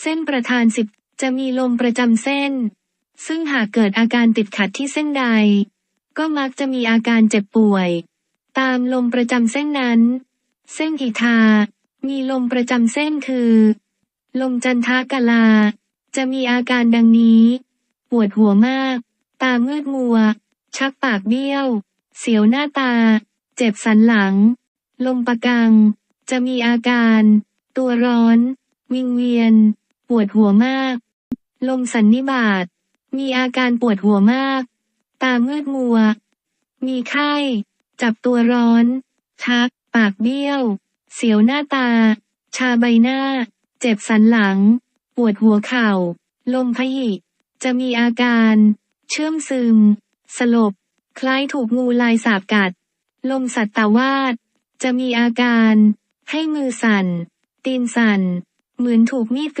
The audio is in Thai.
เส้นประธานสิบจะมีลมประจำเส้น ซึ่งหากเกิดอาการติดขัดที่เส้นใด ก็มักจะมีอาการเจ็บป่วย ตามลมประจำเส้นนั้น เส้นกีทา มีลมประจำเส้นคือ ลมจันทากลา จะมีอาการดังนี้ ปวดหัวมาก ตามืดมัว ชักปากเบี้ยว เสียวหน้าตา เจ็บสันหลัง ลมปะกัง จะมีอาการ ตัวร้อน วิงเวียน ปวดหัวมาก ลมสันนิบาต มีอาการปวดหัวมาก ตามืดมัว มีไข้ จับตัวร้อน ชัก ปากเบี้ยว เสียวหน้าตา ชาใบหน้า เจ็บสันหลัง ปวดหัวเข่า ลมพหิจะมีอาการ เชื่อมซึม สลบ คล้ายถูกงูลายสาบกัด ลมสัตวาสจะมีอาการ ให้มือสั่น ตีนสั่น เหมือนถูกมีดกรี